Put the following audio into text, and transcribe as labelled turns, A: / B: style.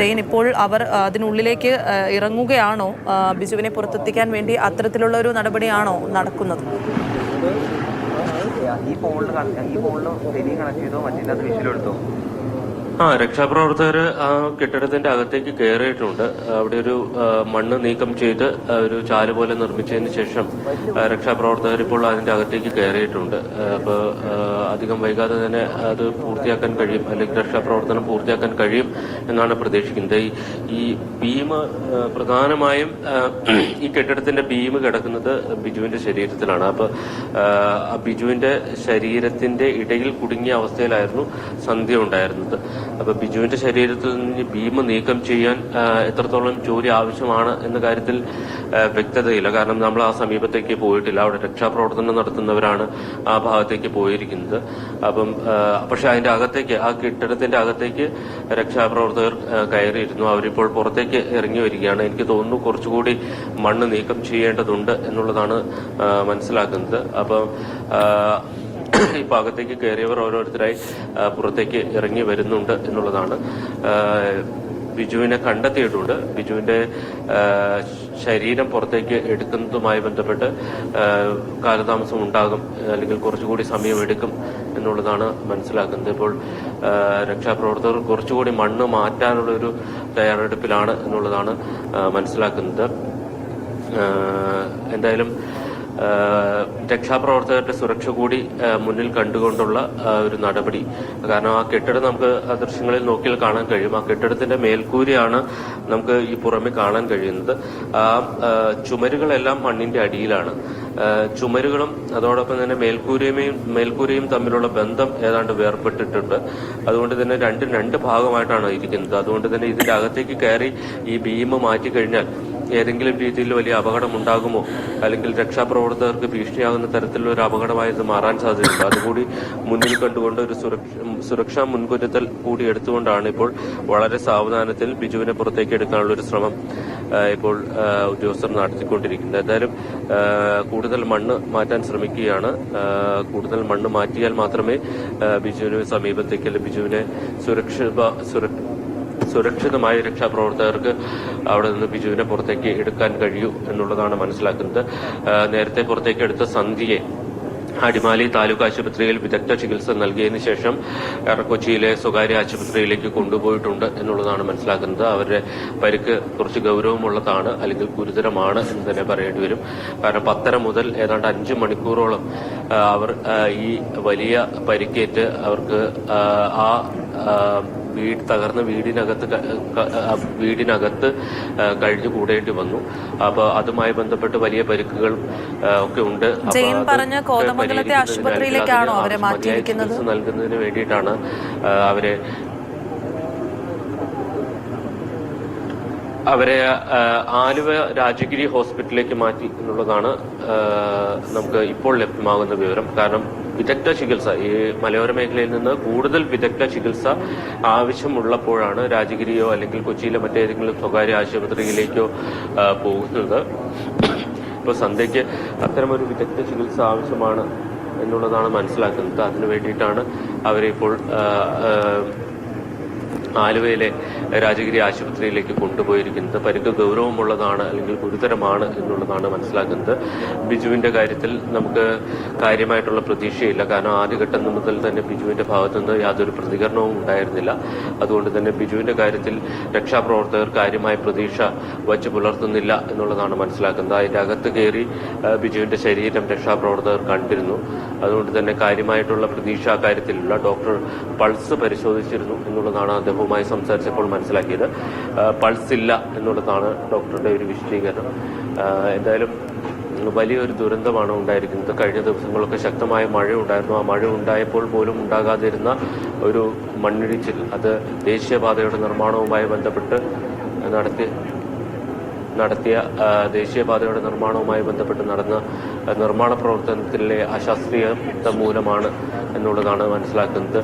A: ജയൻ ഇപ്പോൾ അവർ അതിനുള്ളിലേക്ക് ഇറങ്ങുകയാണോ? ബിജുവിനെ പുറത്തെത്തിക്കാൻ വേണ്ടി അത്തരത്തിലുള്ള ഒരു നടപടിയാണോ നടക്കുന്നത്?
B: ഈ ഫോണിൽ ഈ ഫോണിൽ ടെലി കണക്ട് ചെയ്തോ? മറ്റേ വിഷയിലെടുത്തോ
C: ആ രക്ഷാപ്രവർത്തകർ ആ കെട്ടിടത്തിന്റെ അകത്തേക്ക് കയറിയിട്ടുണ്ട് അവിടെ ഒരു മണ്ണ് നീക്കം ചെയ്ത് ഒരു ചാൽ പോലെ നിർമ്മിച്ചതിന് ശേഷം രക്ഷാപ്രവർത്തകർ ഇപ്പോൾ അതിന്റെ അകത്തേക്ക് കയറിയിട്ടുണ്ട് അപ്പോൾ അധികം വൈകാതെ തന്നെ അത് പൂർത്തിയാക്കാൻ കഴിയും അല്ലെങ്കിൽ രക്ഷാപ്രവർത്തനം പൂർത്തിയാക്കാൻ കഴിയും എന്നാണ് പ്രതീക്ഷിക്കുന്നത്. ഈ ഭീമ് പ്രധാനമായും ഈ കെട്ടിടത്തിന്റെ ഭീമ് കിടക്കുന്നത് ബിജുവിന്റെ ശരീരത്തിലാണ്. അപ്പോൾ ബിജുവിന്റെ ശരീരത്തിന്റെ ഇടയിൽ കുടുങ്ങിയ അവസ്ഥയിലായിരുന്നു സന്ധ്യ ഉണ്ടായിരുന്നത്. അപ്പൊ ബിജുവിന്റെ ശരീരത്തിൽ നിന്ന് ഭീമ നീക്കം ചെയ്യാൻ എത്രത്തോളം ജോലി ആവശ്യമാണ് എന്ന കാര്യത്തിൽ വ്യക്തതയില്ല. കാരണം നമ്മൾ ആ സമീപത്തേക്ക് പോയിട്ടില്ല. അവിടെ രക്ഷാപ്രവർത്തനം നടത്തുന്നവരാണ് ആ ഭാഗത്തേക്ക് പോയിരിക്കുന്നത്. അപ്പം പക്ഷെ അതിന്റെ അകത്തേക്ക് ആ കെട്ടിടത്തിന്റെ അകത്തേക്ക് രക്ഷാപ്രവർത്തകർ കയറിയിരുന്നു. അവരിപ്പോൾ പുറത്തേക്ക് ഇറങ്ങി വരികയാണ്. എനിക്ക് തോന്നുന്നു കുറച്ചുകൂടി മണ്ണ് നീക്കം ചെയ്യേണ്ടതുണ്ട് എന്നുള്ളതാണ് മനസ്സിലാക്കുന്നത്. അപ്പം ഈ ഭാഗത്തേക്ക് കയറിയവർ ഓരോരുത്തരായി പുറത്തേക്ക് ഇറങ്ങി വരുന്നുണ്ട് എന്നുള്ളതാണ്. ബിജുവിനെ കണ്ടെത്തിയിട്ടുണ്ട്. ബിജുവിന്റെ ശരീരം പുറത്തേക്ക് എടുക്കുന്നതുമായി ബന്ധപ്പെട്ട് കാലതാമസം ഉണ്ടാകും അല്ലെങ്കിൽ കുറച്ചുകൂടി സമയമെടുക്കും എന്നുള്ളതാണ് മനസ്സിലാക്കുന്നത്. ഇപ്പോൾ രക്ഷാപ്രവർത്തകർ കുറച്ചുകൂടി മണ്ണ് മാറ്റാനുള്ള ഒരു തയ്യാറെടുപ്പിലാണ് എന്നുള്ളതാണ് മനസ്സിലാക്കുന്നത്. എന്തായാലും രക്ഷാപ്രവർത്തകരുടെ സുരക്ഷ കൂടി മുന്നിൽ കണ്ടുകൊണ്ടുള്ള ഒരു നടപടി. കാരണം ആ കെട്ടിടം നമുക്ക് ദൃശ്യങ്ങളിൽ നോക്കിയാൽ കാണാൻ കഴിയും. ആ കെട്ടിടത്തിന്റെ മേൽക്കൂരയാണ് നമുക്ക് ഈ പുറമെ കാണാൻ കഴിയുന്നത്. ആ ചുമരുകളെല്ലാം മണ്ണിന്റെ അടിയിലാണ്. ചുമരുകളും അതോടൊപ്പം തന്നെ മേൽക്കൂരയും മേൽക്കൂരയും തമ്മിലുള്ള ബന്ധം ഏതാണ്ട് വേർപെട്ടിട്ടുണ്ട്. അതുകൊണ്ട് തന്നെ രണ്ടും രണ്ട് ഭാഗമായിട്ടാണ് ഇരിക്കുന്നത്. അതുകൊണ്ട് തന്നെ ഇതിന്റെ അകത്തേക്ക് കയറി ഈ ബീം മാറ്റി കഴിഞ്ഞാൽ ഏതെങ്കിലും രീതിയിൽ വലിയ അപകടമുണ്ടാകുമോ? അല്ലെങ്കിൽ രക്ഷാപ്രവർത്തകർക്ക് ഭീഷണിയാകുന്ന തരത്തിലുള്ള ഒരു അപകടമായി ഇത് മാറാൻ സാധ്യതയുണ്ട്? അതുകൂടി മുന്നിൽ കണ്ടുകൊണ്ട് ഒരു സുരക്ഷാ മുൻകരുതൽ കൂടി എടുത്തുകൊണ്ടാണ് ഇപ്പോൾ വളരെ സാവധാനത്തിൽ ബിജുവിനെ പുറത്തേക്ക് എടുക്കാനുള്ള ഒരു ശ്രമം ഇപ്പോൾ ഉദ്യോഗസ്ഥർ നടത്തിക്കൊണ്ടിരിക്കുന്നത്. എന്തായാലും കൂടുതൽ മണ്ണ് മാറ്റാൻ ശ്രമിക്കുകയാണ്. കൂടുതൽ മണ്ണ് മാറ്റിയാൽ മാത്രമേ ബിജുവിന് സമീപത്തേക്ക് അല്ലെങ്കിൽ ബിജുവിനെ സുരക്ഷിത സുരക്ഷ സുരക്ഷിതമായ രക്ഷാപ്രവർത്തകർക്ക് അവിടെ നിന്ന് ബിജുവിനെ പുറത്തേക്ക് എടുക്കാൻ കഴിയൂ എന്നുള്ളതാണ് മനസ്സിലാക്കുന്നത്. നേരത്തെ പുറത്തേക്ക് എടുത്ത സന്ധ്യയെ അടിമാലി താലൂക്ക് ആശുപത്രിയിൽ വിദഗ്ധ ചികിത്സ നൽകിയതിനു ശേഷം കൊച്ചിയിലെ സ്വകാര്യ ആശുപത്രിയിലേക്ക് കൊണ്ടുപോയിട്ടുണ്ട് എന്നുള്ളതാണ് മനസ്സിലാക്കുന്നത്. അവരുടെ പരിക്ക് കുറച്ച് ഗൗരവമുള്ളതാണ് അല്ലെങ്കിൽ ഗുരുതരമാണ് എന്ന് തന്നെ പറയേണ്ടി വരും. കാരണം പത്തര മുതൽ ഏതാണ്ട് അഞ്ച് മണിക്കൂറോളം അവർ ഈ വലിയ പരിക്കേറ്റ് അവർക്ക് ആ, വീട് തകർന്ന വീടിനകത്ത് വീടിനകത്ത് കഴിഞ്ഞു കൂടേണ്ടി വന്നു അപ്പൊ അതുമായി ബന്ധപ്പെട്ട് വലിയ പരിക്കുകൾ ഒക്കെ ഉണ്ട്
A: പറഞ്ഞ കോതമംഗലത്തെ ആശുപത്രിയിലേക്കാണോ അവരെ മാറ്റിയിരിക്കുന്നത്?
C: നൽകുന്നതിന് വേണ്ടിയിട്ടാണ് അവരെ അവരെ ആലുവ രാജഗിരി ഹോസ്പിറ്റലിലേക്ക് മാറ്റി എന്നുള്ളതാണ് നമുക്ക് ഇപ്പോൾ ലഭ്യമാകുന്ന വിവരം. കാരണം വിദഗ്ധ ചികിത്സ ഈ മലയോര മേഖലയിൽ നിന്ന് കൂടുതൽ വിദഗ്ധ ചികിത്സ ആവശ്യമുള്ളപ്പോഴാണ് രാജഗിരിയോ അല്ലെങ്കിൽ കൊച്ചിയിലെ മറ്റേതെങ്കിലും സ്വകാര്യ ആശുപത്രിയിലേക്കോ പോകുന്നത്. ഇപ്പോൾ സന്ധ്യയ്ക്ക് അത്തരമൊരു വിദഗ്ധ ചികിത്സ ആവശ്യമാണ് എന്നുള്ളതാണ് മനസ്സിലാക്കുന്നത്. അതിനു വേണ്ടിയിട്ടാണ് അവരെ ഇപ്പോൾ ആ, ആ, ആലുവയിലെ രാജഗിരി ആശുപത്രിയിലേക്ക് കൊണ്ടുപോയിരിക്കുന്നത്. പരിക്ക് ഗൗരവമുള്ളതാണ് അല്ലെങ്കിൽ ഗുരുതരമാണ് എന്നുള്ളതാണ് മനസ്സിലാക്കുന്നത് ബിജുവിന്റെ കാര്യത്തിൽ നമുക്ക് കാര്യമായിട്ടുള്ള പ്രതീക്ഷയില്ല. കാരണം ആദ്യഘട്ടം മുതൽ തന്നെ ബിജുവിന്റെ ഭാഗത്തുനിന്ന് യാതൊരു പ്രതികരണവും ഉണ്ടായിരുന്നില്ല. അതുകൊണ്ട് തന്നെ ബിജുവിന്റെ കാര്യത്തിൽ രക്ഷാപ്രവർത്തകർ കാര്യമായ പ്രതീക്ഷ വച്ച് പുലർത്തുന്നില്ല എന്നുള്ളതാണ് മനസ്സിലാക്കുന്നത്. അതിന്റെ അകത്ത് കയറി ബിജുവിന്റെ ശരീരം രക്ഷാപ്രവർത്തകർ കണ്ടിരുന്നു. അതുകൊണ്ട് തന്നെ കാര്യമായിട്ടുള്ള പ്രതീക്ഷ കാര്യത്തിലുള്ള ഡോക്ടർ പൾസ് പരിശോധിച്ചിരുന്നു എന്നുള്ളതാണ് അദ്ദേഹവുമായി സംസാരിച്ചപ്പോൾ മനസ്സിലാക്കിയത് പൾസ് ഇല്ല എന്നുള്ളതാണ് ഡോക്ടറുടെ ഒരു വിശദീകരണം. എന്തായാലും വലിയൊരു ദുരന്തമാണ് ഉണ്ടായിരിക്കുന്നത്. കഴിഞ്ഞ ദിവസങ്ങളൊക്കെ ശക്തമായ മഴ ഉണ്ടായിരുന്നു ആ മഴ ഉണ്ടായപ്പോൾ പോലും ഉണ്ടാകാതിരുന്ന ഒരു മണ്ണിടിച്ചിൽ അത് ദേശീയപാതയുടെ നിർമ്മാണവുമായി ബന്ധപ്പെട്ട് നടത്തി നടത്തിയ ദേശീയപാതയുടെ നിർമ്മാണവുമായി ബന്ധപ്പെട്ട് നടന്ന നിർമ്മാണ പ്രവർത്തനത്തിലെ അശാസ്ത്രീയത മൂലമാണ് എന്നുള്ളതാണ് മനസ്സിലാക്കുന്നത്.